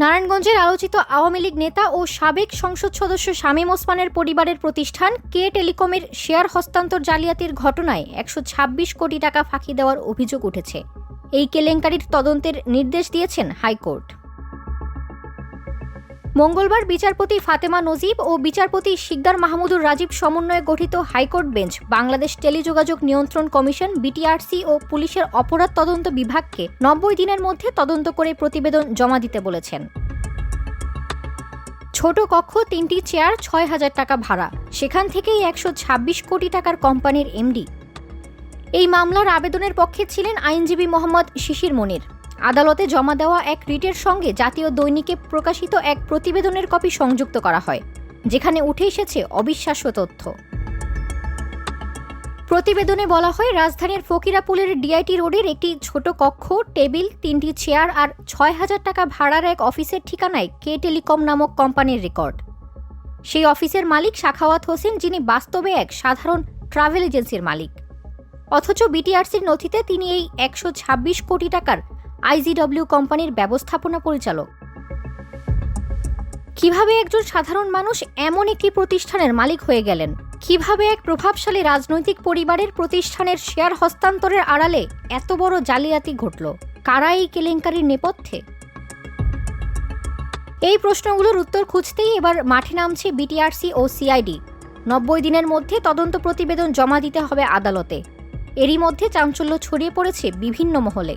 নারায়ণগঞ্জের আলোচিত আওয়ামী লীগ নেতা ও সাবেক সংসদ সদস্য শামীম ওসমানের পরিবারের প্রতিষ্ঠান কে টেলিকমের শেয়ার হস্তান্তর জালিয়াতির ঘটনায় একশো ছাব্বিশ কোটি টাকা ফাঁকি দেওয়ার অভিযোগ উঠেছে। এই কেলেঙ্কারির তদন্তের নির্দেশ দিয়েছেন হাইকোর্ট। মঙ্গলবার বিচারপতি ফাতেমা নজিব ও বিচারপতি শিকদার মাহমুদুর রাজীব সমন্বয়ে গঠিত হাইকোর্ট বেঞ্চ, বাংলাদেশ টেলিযোগাযোগ নিয়ন্ত্রণ কমিশন, বিটিআরসি ও পুলিশের অপরাধ তদন্ত বিভাগকে নব্বই দিনের মধ্যে তদন্ত করে প্রতিবেদন জমা দিতে বলেছেন। ছোট কক্ষ, তিনটি চেয়ার, ছয় হাজার টাকা ভাড়া। সেখান থেকেই একশো ছাব্বিশ কোটি টাকার কোম্পানির এমডি। এই মামলার আবেদনের পক্ষে ছিলেন আইনজীবী মোহাম্মদ শিশির মনির। আদালতে জমা দেওয়া এক রিটের সঙ্গে জাতীয় দৈনিকে প্রকাশিত এক প্রতিবেদনের কপি সংযুক্ত করা হয়, যেখানে উঠে এসেছে অবিশ্বাস্য তথ্য। প্রতিবেদনে বলা হয়, রাজধানীর ফকিরাপুলের ডিআইটি রোডের একটি ছোট কক্ষ, টেবিল, তিনটি চেয়ার আর ছয় হাজার টাকা ভাড়ার এক অফিসের ঠিকানায় কে টেলিকম নামক কোম্পানির রেকর্ড। সেই অফিসের মালিক শাখাওয়াত হোসেন, যিনি বাস্তবে এক সাধারণ ট্রাভেল এজেন্সির মালিক। অথচ বিটিআরসির নথিতে তিনি এই একশো ছাব্বিশ কোটি টাকার আইজিডব্লিউ কোম্পানির ব্যবস্থাপনা পরিচালক। কীভাবে একজন সাধারণ মানুষ এমন একটি প্রতিষ্ঠানের মালিক হয়ে গেলেন? কীভাবে এক প্রভাবশালী রাজনৈতিক পরিবারের প্রতিষ্ঠানের শেয়ার হস্তান্তরের আড়ালে এত বড় জালিয়াতি ঘটল? কারা এই কেলেঙ্কারির নেপথ্যে? এই প্রশ্নগুলোর উত্তর খুঁজতেই এবার মাঠে নামছে বিটিআরসি ও সিআইডি। নব্বই দিনের মধ্যে তদন্ত প্রতিবেদন জমা দিতে হবে আদালতে। এরই মধ্যে চাঞ্চল্য ছড়িয়ে পড়েছে বিভিন্ন মহলে।